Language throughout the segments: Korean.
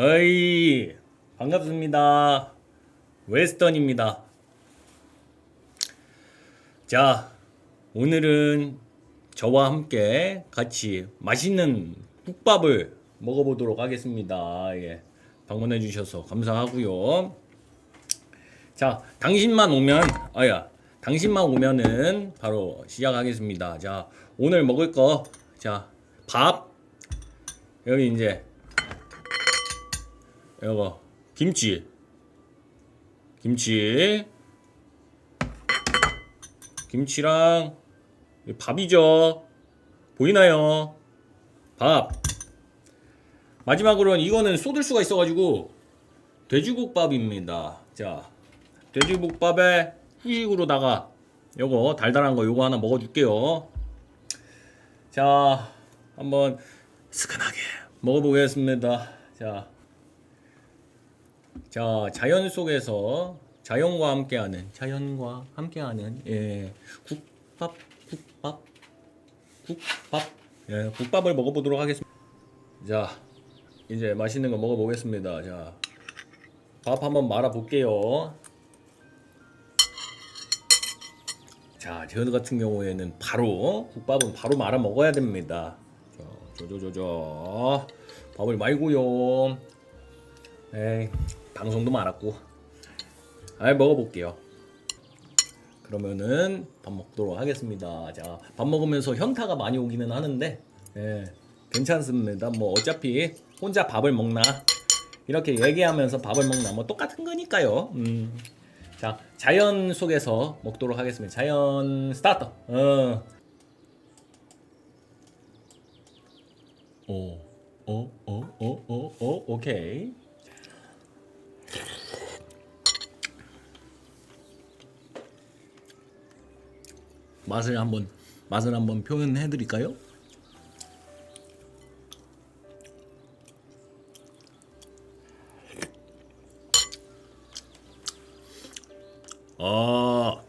어이 반갑습니다. 웨스턴입니다. 자 오늘은 저와 함께 같이 맛있는 국밥을 먹어보도록 하겠습니다. 예 방문해 주셔서 감사하고요. 자 당신만 오면 아야 당신만 오면은 바로 시작하겠습니다. 자 오늘 먹을 거자밥. 여기 이제 이거 김치. 김치. 김치랑 이 밥이죠. 보이나요? 밥. 마지막으로는 이거는 쏟을 수가 있어가지고 돼지국밥입니다. 자 돼지국밥에 후식으로다가. 요거 달달한 거 요거 하나 먹어줄게요. 자 한번 스근하게 먹어보겠습니다. 자 자, 자연 속에서 자연과 함께하는 자연과 함께하는 예 국밥 국밥 국밥 예 국밥을 먹어보도록 하겠습니다. 자 이제 맛있는 거 먹어보겠습니다. 자 밥 한번 말아 볼게요. 자, 저 같은 경우에는 바로 국밥은 바로 말아 먹어야 됩니다. 자, 저저저저 밥을 말고요. 에이, 방송도 말았고. 아, 먹어볼게요. 그러면은 밥 먹도록 하겠습니다. 자, 밥 먹으면서 현타가 많이 오기는 하는데, 예, 괜찮습니다. 뭐 어차피 혼자 밥을 먹나 이렇게 얘기하면서 밥을 먹나 뭐 똑같은 거니까요. 음. 자, 자연 속에서 먹도록 하겠습니다. 자연 스타트. 어. 오, 오, 오, 오, 오, 오, 오케이. 맛을 한번 맛을 한번 표현해 드릴까요? 아,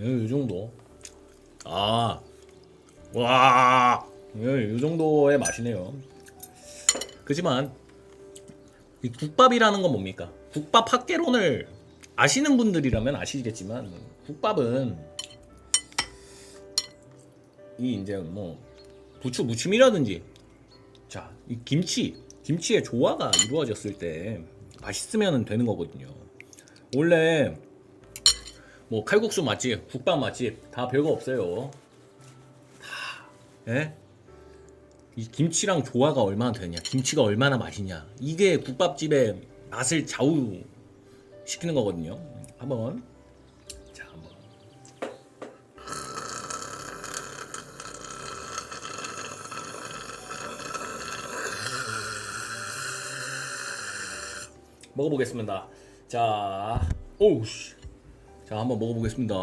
예, 이 정도. 아, 와, 예, 이 정도의 맛이네요. 그지만 이 국밥이라는 건 뭡니까? 국밥 학개론을 아시는 분들이라면 아시겠지만 국밥은 이 이제 뭐 부추 무침이라든지 자 이 김치 김치의 조화가 이루어졌을 때 맛있으면 되는 거거든요. 원래 뭐 칼국수 맛집, 국밥 맛집 다 별거 없어요. 다 예? 이 김치랑 조화가 얼마나 되냐, 김치가 얼마나 맛있냐 이게 국밥집의 맛을 좌우 시키는 거거든요. 한번 자 한번 먹어보겠습니다. 자, 오우 씨. 자, 한번 먹어보겠습니다.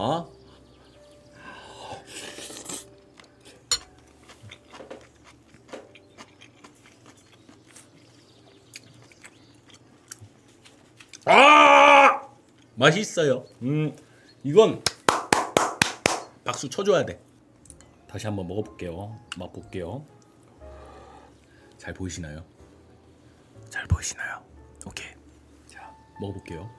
아! 맛있어요. 음, 이건 박수 쳐줘야 돼. 다시 한번 먹어볼게요. 맛볼게요. 잘 보이시나요? 잘 보이시나요? 먹어볼게요.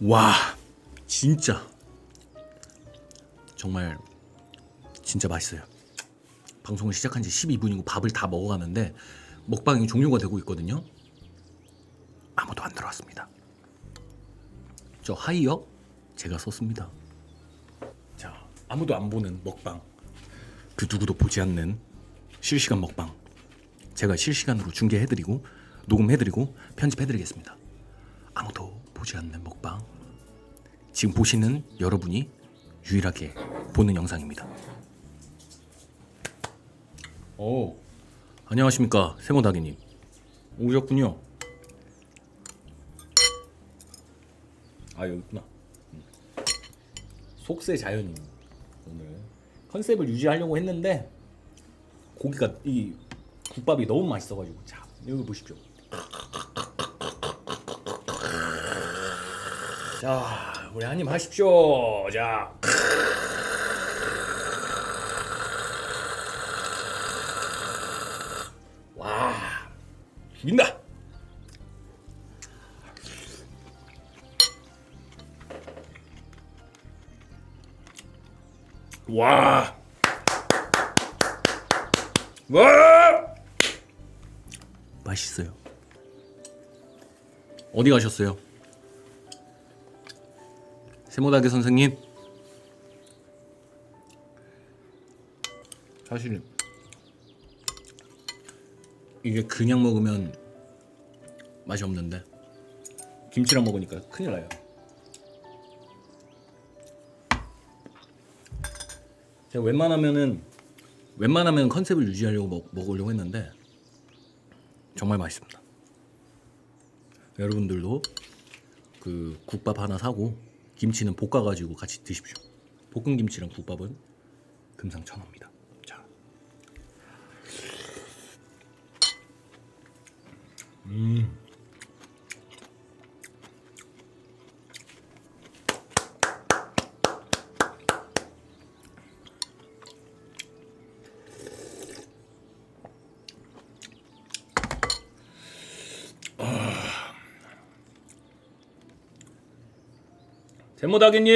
와, 진짜 정말 진짜 맛있어요. 방송을 시작한 지 12분이고 밥을 다 먹어가는데 먹방이 종료가 되고 있거든요. 아무도 안 들어왔습니다. 저 하이어 제가 썼습니다. 자, 아무도 안 보는 먹방. 그 누구도 보지 않는 실시간 먹방. 제가 실시간으로 중계해드리고 녹음해드리고 편집해드리겠습니다. 아무도 보지 않는 먹방. 지금 보시는 여러분이 유일하게 보는 영상입니다. 오, 안녕하십니까 세모다리님 오셨군요. 아 여기 있구나. 음. 속세 자연입니다. 오늘 컨셉을 유지하려고 했는데 고기가 이 국밥이 너무 맛있어가지고 자 여기 보십시오. 자 우리 한입 하십시오. 자. 죽인다. 와. 와. 맛있어요. 어디 가셨어요? 세모다게 선생님. 사실 이게 그냥 먹으면 맛이 없는데 김치랑 먹으니까 큰일 나요. 제가 웬만하면은 웬만하면 컨셉을 유지하려고 먹, 먹으려고 했는데 정말 맛있습니다. 여러분들도 그 국밥 하나 사고 김치는 볶아 가지고 같이 드십시오. 볶은 김치랑 국밥은 금상첨화입니다. 자. 음. 세모다기님!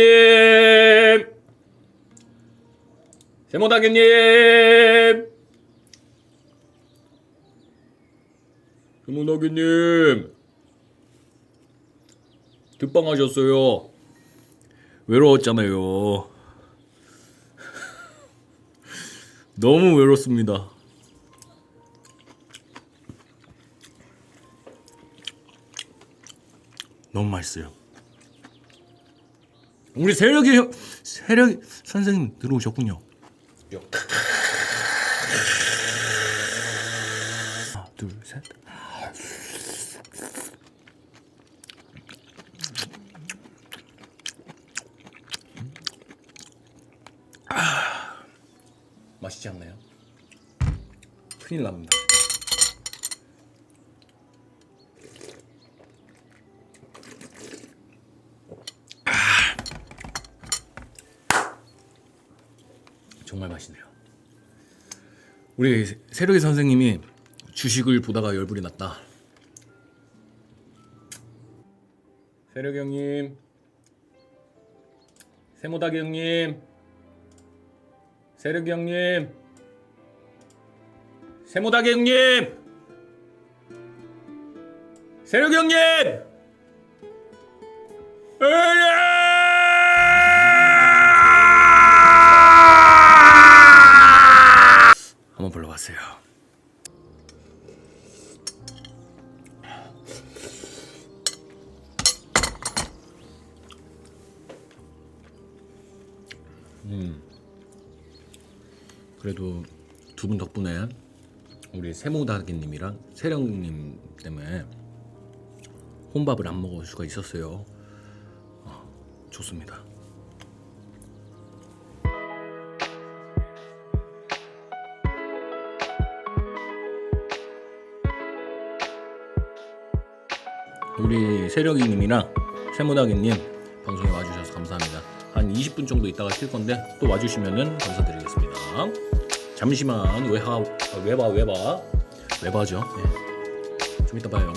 세모다기님! 세모다기님! 득방하셨어요. 외로웠잖아요. 너무 외롭습니다. 너무 맛있어요. 우리 세력이 형- 세력 선생님 들어오셨군요. 하나, 둘, 셋. 아, 맛있지 않나요? 큰일 납니다. 정말 맛있네요. 우리 세력이 선생님이 주식을 보다가 열불이 났다. 세력이 형님, 세모다기 형님, 세력이 형님, 세모다기 형님, 세력이 형님. 으야! 한번 불러봤어요. 음. 그래도 두 분 덕분에 우리 세모다기님이랑 세령님 때문에 혼밥을 안 먹을 수가 있었어요. 어, 좋습니다. 우리 세력이님이랑 세모다기님 방송에 와주셔서 감사합니다. 한 20분 정도 있다가 쉴 건데 또 와주시면은 감사드리겠습니다. 잠시만 아, 외바 외바 외바죠. 네. 좀 이따 봐요.